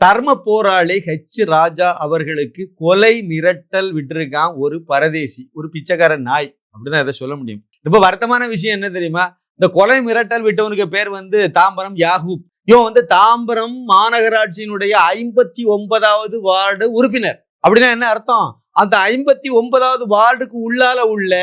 தர்ம போராளி ஹெச் ராஜா அவர்களுக்கு கொலை மிரட்டல் விட்டிருக்கான் ஒரு பரதேசி ஒரு பிச்சைக்கார நாய். அப்படிதான் இதை சொல்ல முடியும். ரொம்ப வருத்தமான விஷயம் என்ன தெரியுமா? இந்த கொலை மிரட்டல் விட்டவனுக்கு பேர் வந்து தாம்பரம் யாகூப். இவன் வந்து தாம்பரம் மாநகராட்சியினுடைய ஐம்பத்தி ஒன்பதாவது வார்டு உறுப்பினர். அப்படின்னா என்ன அர்த்தம்? அந்த ஐம்பத்தி ஒன்பதாவது வார்டுக்கு உள்ளால உள்ள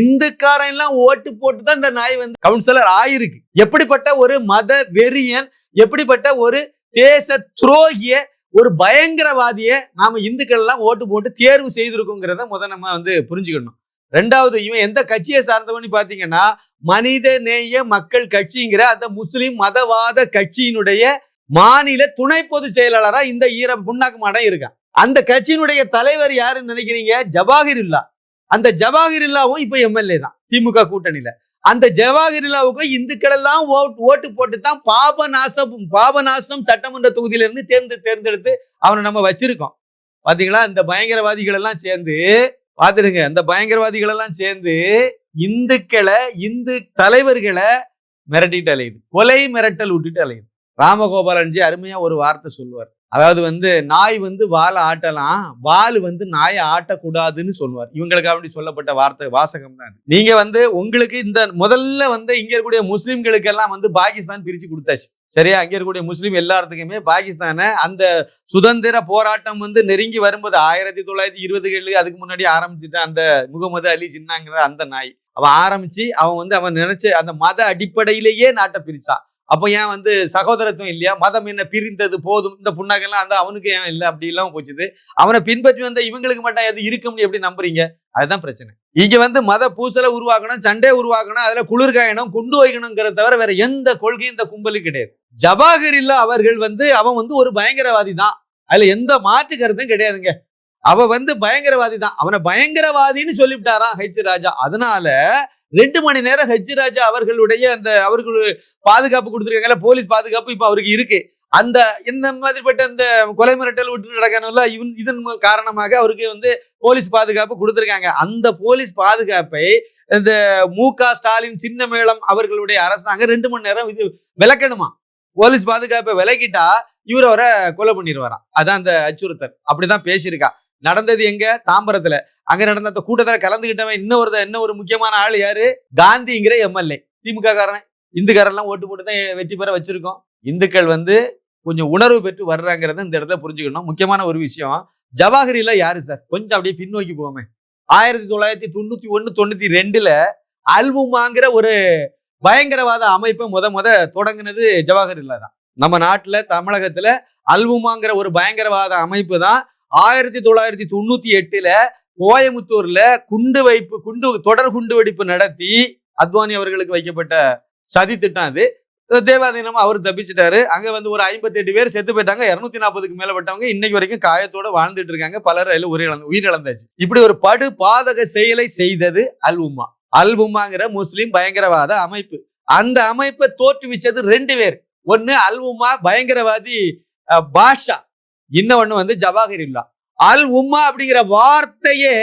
இந்துக்காரன் எல்லாம் ஓட்டு போட்டு தான் இந்த நாய் வந்து கவுன்சிலர் ஆயிருக்கு. எப்படிப்பட்ட ஒரு மத வெறியன் எப்படிப்பட்ட ஒரு தேச துரோகிய ஒரு பயங்கரவாதிய நாம இந்துக்கள் எல்லாம் ஓட்டு போட்டு தேர்வு செய்திருக்கோங்கிறத முத நம்ம வந்து புரிஞ்சுக்கணும். ரெண்டாவது இவன் எந்த கட்சியை சார்ந்தவன்னு பாத்தீங்கன்னா மனித நேய மக்கள் கட்சிங்கிற அந்த முஸ்லிம் மதவாத கட்சியினுடைய மாநில துணை பொதுச் செயலாளரா இந்த ஈர புண்ணாக்கு மாடம் இருக்கான். அந்த கட்சியினுடைய தலைவர் யாருன்னு நினைக்கிறீங்க? ஜவாஹிருல்லா. அந்த ஜவாஹிருல்லாவும் இப்ப எம்எல்ஏ தான் திமுக கூட்டணியில. அந்த ஜவஹர்லாவுக்கும் இந்துக்கள் எல்லாம் ஓட்டு ஓட்டு போட்டு தான் பாபநாசம் பாபநாசம் சட்டமன்ற தொகுதியிலிருந்து தேர்ந்து தேர்ந்தெடுத்து அவனை நம்ம வச்சிருக்கோம். பாத்தீங்களா? இந்த பயங்கரவாதிகள் எல்லாம் சேர்ந்து பாத்துடுங்க. இந்த பயங்கரவாதிகள் எல்லாம் சேர்ந்து இந்துக்களை இந்து தலைவர்களை மிரட்டிட்டு அலையுது. கொலை மிரட்டல் விட்டுட்டு அலையுது. ராமகோபாலன்ஜி அருமையா ஒரு வார்த்தை சொல்லுவார். அதாவது வந்து நாய் வந்து வாலை ஆட்டலாம் வால் வந்து நாயை ஆட்டக்கூடாதுன்னு சொல்லுவார். இவங்களுக்காக வேண்டி சொல்லப்பட்ட வார்த்தை வாசகம் தான் நீங்க வந்து உங்களுக்கு இந்த முதல்ல வந்து இங்க இருக்கக்கூடிய முஸ்லிம்களுக்கு எல்லாம் வந்து பாகிஸ்தான் பிரிச்சு கொடுத்தாச்சு. சரியா? அங்க இருக்கக்கூடிய முஸ்லீம் எல்லாத்துக்குமே பாகிஸ்தானை அந்த சுதந்திர போராட்டம் வந்து நெருங்கி வரும்போது ஆயிரத்தி தொள்ளாயிரத்தி இருபதுகளில் அதுக்கு முன்னாடி ஆரம்பிச்சுட்டு அந்த முகமது அலி ஜின்னாங்கிற அந்த நாய். அவன் ஆரம்பிச்சு அவன் வந்து அவன் நினைச்ச அந்த மத அடிப்படையிலேயே நாட்டை பிரிச்சான். அப்போ ஏன் வந்து சகோதரத்துவம் இல்லையா? மதம் என்ன பிரிந்தது போதும்? இந்த புண்ணாக்கெல்லாம் அந்த அவனுக்கு ஏன் இல்லை? அப்படி போச்சுது. அவனை பின்பற்றி வந்த இவங்களுக்கு மட்டும் எது இருக்கும்னு எப்படி நம்புறீங்க? அதுதான் பிரச்சனை. இங்க வந்து மத பூசலை உருவாக்கணும் சண்டை உருவாக்கணும் அதுல குளிர்காயணும் குண்டு வைக்கணுங்கிறத தவிர வேற எந்த கொள்கையும் இந்த கும்பலும் கிடையாது. ஜபாகரில்லா அவர்கள் வந்து அவன் வந்து ஒரு பயங்கரவாதி தான். அதுல எந்த மாற்று கருத்தும் கிடையாதுங்க. அவ வந்து பயங்கரவாதி தான். அவனை பயங்கரவாதின்னு சொல்லிவிட்டாராம் ஹெச் ராஜா. அதனால ரெண்டு மணி நேரம் ஹெச் ராஜா அவர்களுடைய அந்த அவர்கள் பாதுகாப்பு கொடுத்துருக்காங்கல்ல போலீஸ் பாதுகாப்பு இப்போ அவருக்கு இருக்கு. அந்த இந்த மாதிரிப்பட்ட அந்த கொலை மிரட்டல் விட்டு நடக்கணும்ல இவன் இதன் காரணமாக அவருக்கு வந்து போலீஸ் பாதுகாப்பு கொடுத்துருக்காங்க. அந்த போலீஸ் பாதுகாப்பை இந்த மு க ஸ்டாலின் சின்ன மேளம் அவர்களுடைய அரசாங்கம் ரெண்டு மணி நேரம் இது விளக்கணுமா? போலீஸ் பாதுகாப்பை விலக்கிட்டா இவர் அவரை கொலை பண்ணிடுவாராம் அதான் அந்த அச்சுறுத்தல். அப்படிதான் பேசியிருக்கா. நடந்தது எங்க? தாம்பரத்துல. அங்க நடந்த அந்த கூட்டத்துல கலந்துகிட்டவன் இன்னொரு இன்னும் ஒரு முக்கியமான ஆள் யாரு? காந்திங்கிற எம்எல்ஏ. திமுக காரன் இந்துக்காரெல்லாம் ஓட்டு போட்டு தான் வெற்றி பெற வச்சிருக்கோம். இந்துக்கள் வந்து கொஞ்சம் உணர்வு பெற்று வர்றாங்கிறத இந்த இடத்துல புரிஞ்சுக்கணும். முக்கியமான ஒரு விஷயம். ஜவாஹரில யாரு சார்? கொஞ்சம் அப்படியே பின்னோக்கி போவோமே. ஆயிரத்தி தொள்ளாயிரத்தி தொண்ணூத்தி ஒன்னு தொண்ணூத்தி ரெண்டுல அல்முமாங்கிற ஒரு பயங்கரவாத அமைப்பை முத முத தொடங்கினது ஜவாஹரில்லா தான். நம்ம நாட்டுல தமிழகத்துல அல்வுமாங்கிற ஒரு பயங்கரவாத அமைப்பு தான் ஆயிரத்தி தொள்ளாயிரத்தி தொண்ணூத்தி எட்டுல கோயமுத்தூர்ல குண்டு வைப்பு குண்டு தொடர் குண்டு வெடிப்பு நடத்தி அத்வானி அவர்களுக்கு வைக்கப்பட்ட சதி திட்டம் அது. தேவாதீனம் அவர் தப்பிச்சிட்டாரு. அங்க வந்து ஒரு ஐம்பத்தி எட்டு பேர் செத்து போயிட்டாங்க. இருநூத்தி நாற்பதுக்கு மேலப்பட்டவங்க இன்னைக்கு வரைக்கும் காயத்தோட வாழ்ந்துட்டு இருக்காங்க. பலர் அதில் உயிரிழந்து உயிரிழந்தாச்சு. இப்படி ஒரு படு பாதக செயலை செய்தது அல் அல்வுமாங்கிற அல் பயங்கரவாத அமைப்பு. அந்த அமைப்பை தோற்றுவிச்சது ரெண்டு பேர். ஒன்னு அல் பயங்கரவாதி அஹ், பாஷா. இன்னொன்னு வந்து ஜவாஹிருல்லா. அல் உம்மா அப்படிங்கிற வார்த்தையே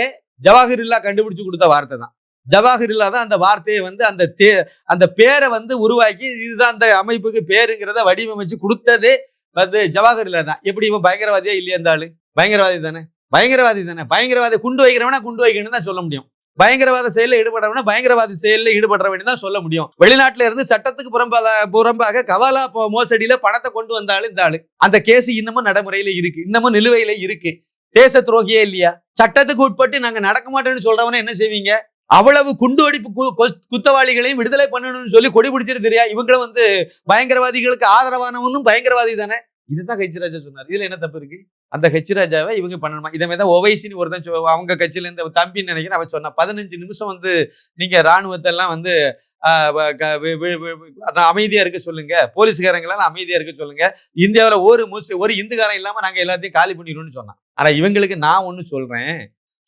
ஜவாஹிர்லா கண்டுபிடிச்சு கொடுத்த வார்த்தை தான் ஜவாஹிர்லா தான் அந்த வார்த்தையை வந்து அந்த தே அந்த பேரை வந்து உருவாக்கி இதுதான் அந்த அமைப்புக்கு பேருங்கிறத வடிவமைச்சு கொடுத்ததே வந்து ஜவாஹர்லா தான். எப்படி இவன் பயங்கரவாதியா இல்லையா இந்த ஆளு? பயங்கரவாதி தானே? பயங்கரவாதி தானே? பயங்கரவாதி குண்டு வைக்கிறவனா குண்டு வைக்கணும்னு தான் சொல்ல முடியும். பயங்கரவாத செயலில் ஈடுபடுறவனா பயங்கரவாதி செயலில் ஈடுபடுறவன் தான் சொல்ல முடியும். வெளிநாட்டுல இருந்து சட்டத்துக்கு புறம்பாக புறம்பாக கவாலா போ- மோசடியில பணத்தை கொண்டு வந்த ஆளு இந்த ஆளு. அந்த கேஸ் இன்னமும் நடைமுறையில இருக்கு. இன்னமும் நிலுவையில இருக்கு. தேச துரோகியே இல்லையா? சட்டத்துக்கு உட்பட்டு நாங்க நடக்க மாட்டோம்னு சொல்றவன என்ன செய்வீங்க? அவ்வளவு குண்டு வெடிப்பு கு- குத்தவாளிகளையும் விடுதலை பண்ணணும்னு சொல்லி கொடி பிடிச்சிட்டு தெரியா? இவங்களும் வந்து பயங்கரவாதிகளுக்கு ஆதரவானவனும் பயங்கரவாதி தானே? இதுதான் ஹெச் ராஜா சொன்னார். இதுல என்ன தப்பு இருக்கு? அந்த ஹெச் ராஜாவை இவங்க பண்ணணுமா? இதே மாதிரி தான் ஒவைசின்னு ஒருத்தன் அவங்க கட்சியில இருந்து தம்பின்னு நினைக்கிறேன். அவன் சொன்னான் பதினஞ்சு நிமிஷம் வந்து நீங்க ராணுவத்தை எல்லாம் வந்து அமைதியாக அமைதியா இருக்க சொல்லுங்க. போலீஸ்காரங்களெல்லாம் அமைதியா இருக்க சொல்லுங்க. இந்தியாவில் ஒரு முஸ்லி ஒரு இந்துக்காரன் இல்லாம நாங்க எல்லாத்தையும் காலி பண்ணிடுவோம்னு சொன்னான். ஆனா இவங்களுக்கு நான் ஒன்று சொல்றேன்.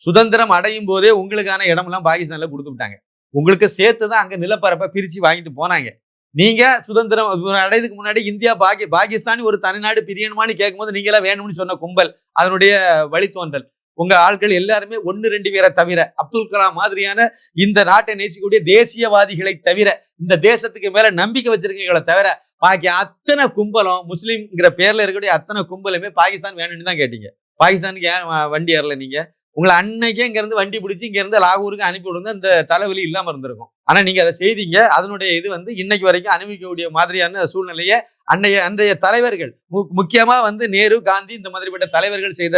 சுதந்திரம் அடையும் போதே உங்களுக்கான இடமெல்லாம் பாகிஸ்தான்ல கொடுத்து விட்டாங்க. உங்களுக்கு சேர்த்து தான் அங்க நிலப்பரப்பை பிரிச்சு வாங்கிட்டு போனாங்க. நீங்க சுதந்திரம் அடையதுக்கு முன்னாடி இந்தியா பாகி பாகிஸ்தான் ஒரு தனிநாடு பிரியணுமான்னு கேட்கும்போது நீங்களா வேணும்னு சொன்ன கும்பல் அதனுடைய வழித்தோன்றல். உங்க ஆட்கள் எல்லாருமே ஒன்னு ரெண்டு பேரை தவிர அப்துல் கலாம் மாதிரியான இந்த நாட்டை நேசிக்கக்கூடிய தேசியவாதிகளை தவிர இந்த தேசத்துக்கு மேல நம்பிக்கை வச்சிருக்கீங்களே தவிர பாக்கி அத்தனை கும்பலும் முஸ்லீம்ங்கிற பேர்ல இருக்கக்கூடிய அத்தனை கும்பலுமே பாகிஸ்தான் வேணும்னு தான் கேட்டீங்க. பாகிஸ்தானுக்கு ஏன் வண்டி ஏறல நீங்க? உங்களை அன்னைக்கே இங்க இருந்து வண்டி பிடிச்சி இங்க இருந்து லாகூருக்கு அனுப்பி விடுங்க இந்த தலைவலி இல்லாம இருந்திருக்கும். ஆனா நீங்க அதை செய்தீங்க. அதனுடைய இது வந்து இன்னைக்கு வரைக்கும் அனுபவிக்கக்கூடிய மாதிரியான சூழ்நிலையை அன்னைய அன்றைய தலைவர்கள் மு- முக்கியமா வந்து நேரு காந்தி இந்த மாதிரிப்பட்ட தலைவர்கள் செய்த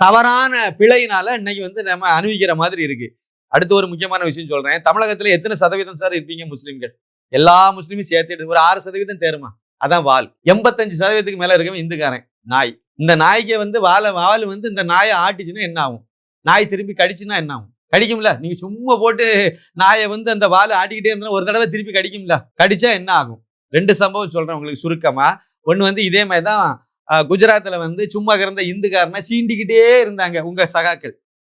தவறான பிழையினால இன்னைக்கு வந்து நம்ம அனுபவிக்கிற மாதிரி இருக்கு. அடுத்து ஒரு முக்கியமான விஷயம் சொல்றேன். தமிழகத்துல எத்தனை சதவீதம் சார் இருப்பீங்க முஸ்லீம்கள்? எல்லா முஸ்லீமும் சேர்த்துட்டு ஒரு ஆறு சதவீதம் தேருமா? அதான் வால். எண்பத்தஞ்சு சதவீதத்துக்கு மேல இருக்கவன் இந்துக்காரன். நாய். இந்த நாய்க்கு வந்து வாழை வால் வந்து இந்த நாயை ஆட்டிச்சுன்னா என்ன ஆகும்? நாய் திரும்பி கடிச்சுன்னா என்ன ஆகும்? கடிக்கும்ல? நீங்க சும்மா போட்டு நாயை வந்து அந்த வாலை ஆட்டிக்கிட்டே இருந்தா ஒரு தடவை திருப்பி கடிக்கும்ல? கடிச்சா என்ன ஆகும்? ரெண்டு சம்பவம் சொல்றேன் உங்களுக்கு சுருக்கமா. ஒன்று வந்து இதே மாதிரி தான் குஜராத்தில் வந்து சும்மா கிடந்த இந்துக்காரனை சீண்டிக்கிட்டே இருந்தாங்க உங்கள் சகாக்கள்.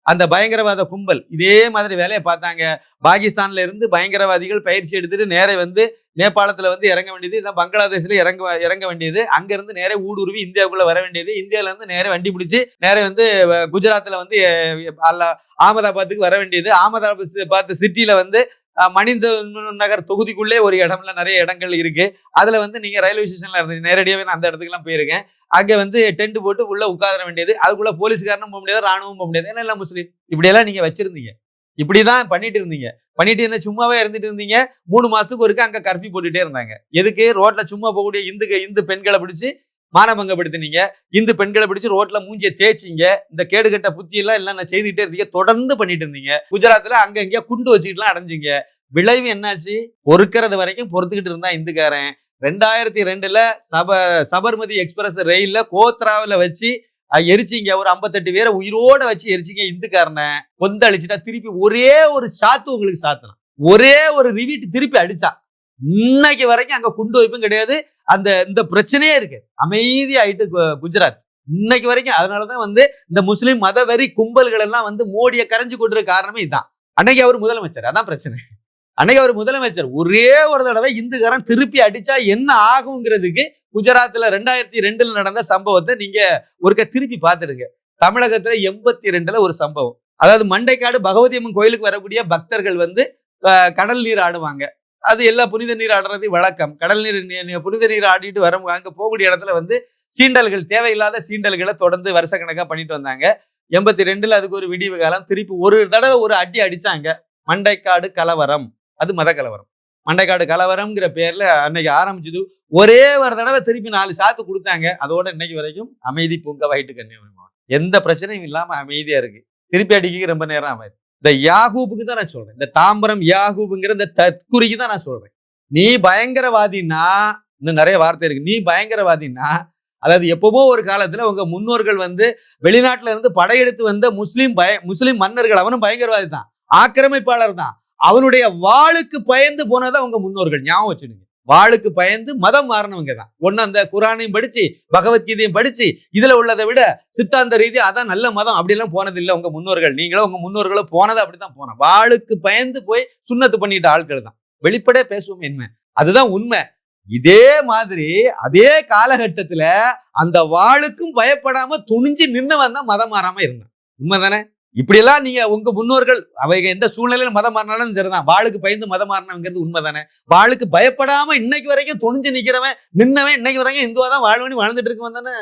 அந்த பயங்கரவாத கும்பல் இதே மாதிரி வேலையை பார்த்தாங்க. பாகிஸ்தான்ல இருந்து பயங்கரவாதிகள் பயிற்சி எடுத்துட்டு நேரே வந்து நேபாளத்துல வந்து இறங்க வேண்டியது இதான் பங்களாதேஷ்ல இறங்க இறங்க வேண்டியது அங்கிருந்து நேரே ஊடுருவி இந்தியாவுக்குள்ள வர வேண்டியது இந்தியால இருந்து நேரே வண்டி பிடிச்சி நேரே வந்து அஹ், குஜராத்ல வந்து அகமதாபாத்துக்கு வர வேண்டியது. அகமதாபாத் சிட்டியில வந்து மனித நகர் தொகுதிக்குள்ளே ஒரு இடம்ல நிறைய இடங்கள் இருக்கு. அதுல வந்து நீங்க ரயில்வே ஸ்டேஷன்ல இருந்து நேரடியாகவே நான் அந்த இடத்துக்குலாம் போயிருக்கேன். அங்கே வந்து டென்ட் போட்டு உள்ள உட்கார வேண்டியது. அதுக்குள்ள போலீஸ்காரனும் போக முடியாது ராணுவம் போக முடியாது. ஏன்னா எல்லாம் முஸ்லீம்? இப்படியெல்லாம் நீங்க வச்சிருந்தீங்க. இப்படிதான் பண்ணிட்டு இருந்தீங்க. பண்ணிட்டு இருந்த சும்மாவே இருந்துட்டு இருந்தீங்க? மூணு மாசத்துக்கு ஒருக்க அங்க கர்ஃபி போட்டுட்டே இருந்தாங்க. எதுக்கு? ரோட்ல சும்மா போகக்கூடிய இந்து இந்து பெண்களை பிடிச்சி மானபங்கப்படுத்தினீங்க. இந்து பெண்களை பிடிச்சி ரோட்ல மூஞ்சிய தேய்ச்சிங்க. இந்த கேடுகட்ட புத்தி எல்லாம் எல்லாம் நான் செய்துகிட்டே இருந்தீங்க. தொடர்ந்து பண்ணிட்டு இருந்தீங்க. குஜராத்ல அங்க இங்கே குண்டு வச்சுக்கிட்டுலாம் அடைஞ்சிங்க. விளைவு என்னாச்சு? பொறுக்கிறது வரைக்கும் பொறுத்துக்கிட்டு இருந்தா இந்துக்காரன். ரெண்டாயிரத்தி ரெண்டுல சப சபர்மதி எக்ஸ்பிரஸ் ரயில்ல கோத்ராவில் வச்சு எரிச்சிங்க. ஒரு ஐம்பத்தெட்டு பேரை உயிரோட வச்சு எரிச்சிங்க இந்துக்காரனை. கொந்தளிச்சுட்டா திருப்பி ஒரே ஒரு சாத்து உங்களுக்கு சாத்தலாம். ஒரே ஒரு ரிவீட் திருப்பி அடிச்சா. இன்னைக்கு வரைக்கும் அங்க குண்டு வைப்பும் கிடையாது. அந்த இந்த பிரச்சனையே இருக்கு. அமைதியாயிட்டு கு- குஜராத். இன்னைக்கு வரைக்கும் அதனாலதான் வந்து இந்த முஸ்லீம் மதவெறி கும்பல்கள் எல்லாம் வந்து மோடியை கரைஞ்சு கொண்டிருக்க காரணமே இதுதான் அன்னைக்கு அவர் முதலமைச்சர். அதான் பிரச்சனை. அன்னைக்கு அவர் முதலமைச்சர். ஒரே ஒரு தடவை இந்துக்காரன் திருப்பி அடிச்சா என்ன ஆகுங்கிறதுக்கு குஜராத்தில் ரெண்டாயிரத்தி ரெண்டுல நடந்த சம்பவத்தை நீங்க ஒருக்க திருப்பி பார்த்துடுங்க. தமிழகத்துல எண்பத்தி ரெண்டுல ஒரு சம்பவம். அதாவது மண்டைக்காடு பகவதி அம்மன் கோயிலுக்கு வரக்கூடிய பக்தர்கள் வந்து கடல் நீர் ஆடுவாங்க. அது எல்லா புனித நீர் ஆடுறது வழக்கம். கடல் நீர் நீ- புனித நீர் ஆடிட்டு வர அங்கே போகக்கூடிய இடத்துல வந்து சீண்டல்கள் தேவையில்லாத சீண்டல்களை தொடர்ந்து வருஷக்கணக்கா பண்ணிட்டு வந்தாங்க. எண்பத்தி ரெண்டுல அதுக்கு ஒரு விடிவு காலம். திருப்பி ஒரு தடவை ஒரு அடி அடிச்சாங்க. மண்டைக்காடு கலவரம். அது மத கலவரம். மண்டைக்காடு கலவரம்ங்கிற பேர்ல அன்னைக்கு ஆரம்பிச்சது. ஒரே ஒரு தடவை திருப்பி நாலு சாத்து கொடுத்தாங்க. அதோட இன்னைக்கு வரைக்கும் அமைதி பூங்கா வயிட்டு கன்னியாகுமரி மாவட்டம் எந்த பிரச்சனையும் இல்லாம அமைதியா இருக்கு. திருப்பி அடிக்க ரொம்ப நேரம் ஆகாது. இந்த யாகூபுக்கு தான் நான் சொல்றேன். இந்த தாம்பரம் யாகூபுங்கிற இந்த தற்குறிக்கு தான் நான் சொல்றேன். நீ பயங்கரவாதின்னா இன்னும் நிறைய வார்த்தை இருக்கு. நீ பயங்கரவாதின்னா அதாவது எப்பவோ ஒரு காலத்துல உங்க முன்னோர்கள் வந்து வெளிநாட்டுல இருந்து படையெடுத்து வந்த முஸ்லீம் பய முஸ்லீம் மன்னர்கள் அவனும் பயங்கரவாதி தான். ஆக்கிரமிப்பாளர் தான். அவனுடைய வாளுக்கு பயந்து போனதான் உங்க முன்னோர்கள் ஞாபகம் வச்சுடுங்க வாளுக்கு பயந்து மதம் மாறினவங்க தான் ஒன்று அந்த குரானையும் படிச்சு பகவத்கீதையும் படிச்சு இதுல உள்ளதை விட சித்தாந்த ரீதி அதான் நல்ல மதம் அப்படிலாம் போனது இல்லை உங்க முன்னோர்கள். நீங்களும் உங்க முன்னோர்களும் போனது அப்படிதான் போனோம். வாளுக்கு பயந்து போய் சுண்ணத்து பண்ணிட்ட ஆட்கள் தான். வெளிப்படையே பேசுவோம் என்ன? அதுதான் உண்மை. இதே மாதிரி அதே காலகட்டத்துல அந்த வாளுக்கும் பயப்படாம துணிஞ்சு நின்னவன் தான் மதம் மாறாம இருந்தான். உண்மைதானே? இப்படியெல்லாம் நீங்க உங்க முன்னோர்கள் அவங்க எந்த சூழ்நிலையில மதம் மாறினாலும் சரிதான். வாளுக்கு பயந்து மதம் மாறினவங்கிறது உண்மைதானே? வாளுக்கு பயப்படாம இன்னைக்கு வரைக்கும் துணிஞ்சு நிக்கிறவன் நின்னவன் இன்னைக்கு வரைக்கும் இந்துவா தான் வாழ்வனி வாழ்ந்துட்டு இருக்கவன் தானே?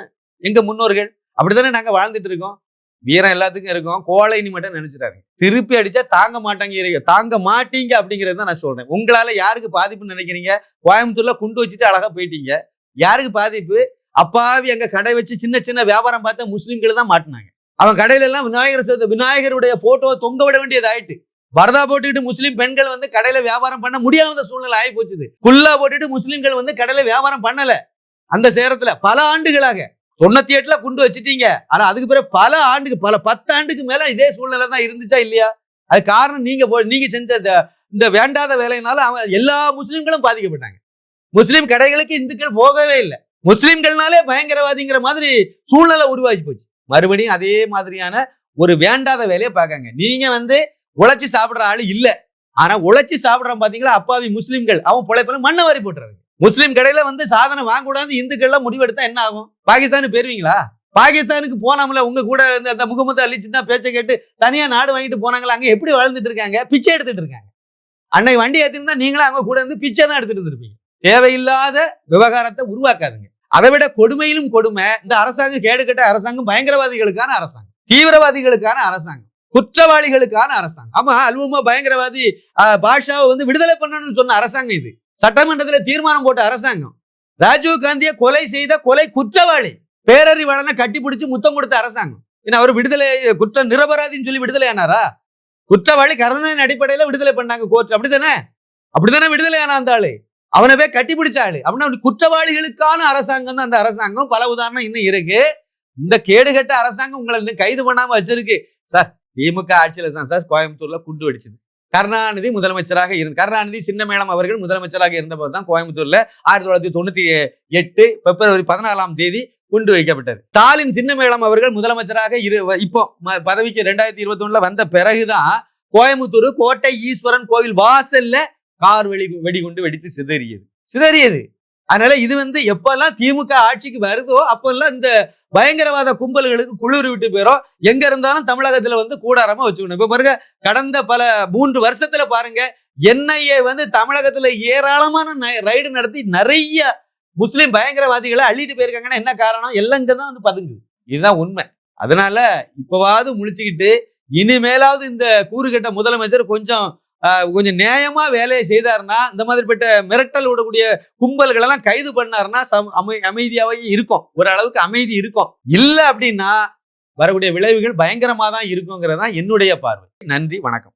எங்க முன்னோர்கள்? அப்படித்தானே நாங்க வாழ்ந்துட்டு இருக்கோம். வீரம் எல்லாத்துக்கும் இருக்கும். கோழைன்னு மட்டும் நினைச்சிட்டாரு திருப்பி அடிச்சா தாங்க மாட்டாங்க தாங்க மாட்டீங்க அப்படிங்கிறது தான் நான் சொல்றேன். உங்களால யாருக்கு பாதிப்புன்னு நினைக்கிறீங்க? கோயம்புத்தூர்ல குண்டு வச்சுட்டு அழகா போயிட்டீங்க. யாருக்கு பாதிப்பு? அப்பாவி அங்க கடை வச்சு சின்ன சின்ன வியாபாரம் பார்த்தா முஸ்லீம்கள் தான் மாட்டினாங்க. அவன் கடையில எல்லாம் விநாயகர் சதுர்த்தி விநாயகருடைய போட்டோவை தொங்க விட வேண்டியது ஆயிட்டு பரதா போட்டுக்கிட்டு முஸ்லீம் பெண்கள் வந்து கடையில வியாபாரம் பண்ண முடியாத சூழ்நிலை ஆகி போச்சுது குல்லா போட்டுட்டு முஸ்லீம்கள் வந்து கடையில வியாபாரம் பண்ணல. அந்த சேரத்துல பல ஆண்டுகளாக. தொண்ணூத்தி எட்டுல குண்டு வச்சுட்டீங்க. ஆனா அதுக்கு பிறகு பல ஆண்டுக்கு பல பத்து ஆண்டுக்கு மேல இதே சூழ்நிலை தான் இருந்துச்சா இல்லையா? அது காரணம் நீங்க போ- நீங்க செஞ்ச இந்த- இந்த வேண்டாத வேலையினால அவன் எல்லா முஸ்லிம்களும் பாதிக்கப்பட்டாங்க. முஸ்லீம் கடைகளுக்கு இந்துக்கள் போகவே இல்லை. முஸ்லீம்கள்னாலே பயங்கரவாதிங்கிற மாதிரி சூழ்நிலை உருவாகி போச்சு. மறுபடியும் அதே மாதிரியான ஒரு வேண்டாத வேலையை பார்க்காங்க. நீங்க வந்து உழைச்சி சாப்பிடுற ஆளு இல்ல. ஆனா உழைச்சி சாப்பிடுறான் பாத்தீங்களா அப்பாவி முஸ்லிம்கள். அவன் பொழைப்பில மண்ணை வாரி போட்டுறது முஸ்லீம் கடையில வந்து சாதனம் வாங்கக்கூடாது இந்துக்கள்லாம் முடிவெடுத்தா என்ன ஆகும்? பாகிஸ்தானுக்கு போயிருவீங்களா பாகிஸ்தானுக்கு போனாமல உங்க கூட இருந்து அந்த முகமது அலி சின்ன பேச்சை கேட்டு தனியா நாடு வாங்கிட்டு போனாங்களா? அங்க எப்படி வளர்ந்துட்டு இருக்காங்க? பிச்சை எடுத்துட்டு இருக்காங்க. அன்னை வண்டி ஏற்றிருந்தா நீங்களும் அவங்க கூட இருந்து பிச்சை தான் எடுத்துட்டு இருந்திருப்பீங்க தேவையில்லாத விவகாரத்தை உருவாக்காதுங்க. அதை விட கொடுமையிலும் கொடுமை. இந்த அரசாங்கம் கேடுகட்ட அரசாங்கம் பயங்கரவாதிகளுக்கான அரசாங்கம். தீவிரவாதிகளுக்கான அரசாங்கம். குற்றவாளிகளுக்கான அரசாங்கம். ஆமா அல்வமா பயங்கரவாதி பாஷாவை வந்து விடுதலை பண்ணணும்னு சொன்ன அரசாங்கம் இது. சட்டமன்றத்துல தீர்மானம் போட்ட அரசாங்கம். ராஜீவ் காந்தியை கொலை செய்த கொலை குற்றவாளி. பேரறிவாளனை கட்டி பிடிச்சி முத்தம் கொடுத்த அரசாங்கம். ஏன்னா அவர் விடுதலை குற்றம் நிரபராதின்னு சொல்லி விடுதலை ஆனாரா? குற்றவாளி கருணையின் அடிப்படையில விடுதலை பண்ணாங்க கோர்ட். அப்படித்தானே? அப்படித்தானே விடுதலை ஆனா அந்த ஆளு? அவனை போய் கட்டி ஆளு அப்படின்னா குற்றவாளிகளுக்கான அரசாங்கம் தான் அந்த அரசாங்கம். பல உதாரணம் இன்னும் இருக்கு. இந்த கேடுகட்ட அரசாங்கம் உங்களை இன்னும் கைது பண்ணாம வச்சிருக்கு. சார் திமுக ஆட்சியில தான் சார் கோயம்புத்தூர்ல குண்டு வெடிச்சது. கருணாநிதி முதலமைச்சராக இருந்த கருணாநிதி சின்னமேளம் அவர்கள் முதலமைச்சராக இருந்தபோது தான் கோயம்புத்தூர்ல ஆயிரத்தி தொள்ளாயிரத்தி தொண்ணூத்தி எட்டு பிப்ரவரி பதினாலாம் தேதி குண்டு வைக்கப்பட்டது ஸ்டாலின் சின்னமேளம் அவர்கள் முதலமைச்சராக இரு இப்போ ம- பதவிக்கு ரெண்டாயிரத்தி இருபத்தி ஒண்ணுல வந்த பிறகுதான் கோயம்புத்தூர் கோட்டை ஈஸ்வரன் கோவில் வாசல்ல கார் வெடி வெடிகுண்டு வெடித்து சிதறியது. சிதறியது. அதனால இது வந்து எப்பெல்லாம் திமுக ஆட்சிக்கு வருதோ அப்பெல்லாம் இந்த பயங்கரவாத கும்பல்களுக்கு குளிர் விட்டு போயிடும் எங்க இருந்தாலும் தமிழகத்துல வந்து கூடாரமா வச்சுக்கணும். இப்ப பாருங்க கடந்த பல மூன்று வருஷத்துல பாருங்க என்ஐஏ வந்து தமிழகத்துல ஏராளமான ரைடு நடத்தி நிறைய முஸ்லீம் பயங்கரவாதிகளை அள்ளிட்டு போயிருக்காங்கன்னா என்ன காரணம்? எல்லாம் இங்க தான் வந்து பதுங்குது. இதுதான் உண்மை. அதனால இப்பவாவது முழிச்சுக்கிட்டு இனிமேலாவது இந்த கூறுகட்ட முதலமைச்சர் கொஞ்சம் கொஞ்சம் நியாயமா வேலையை செய்தாருன்னா இந்த மாதிரிப்பட்ட மிரட்டல் விடக்கூடிய கும்பல்கள் எல்லாம் கைது பண்ணாருன்னா சம் அமை அமைதியாவே இருக்கும். ஓரளவுக்கு அமைதி இருக்கும். இல்ல அப்படின்னா வரக்கூடிய விளைவுகள் பயங்கரமா தான் இருக்குங்கிறது தான் என்னுடைய பார்வை. நன்றி வணக்கம்.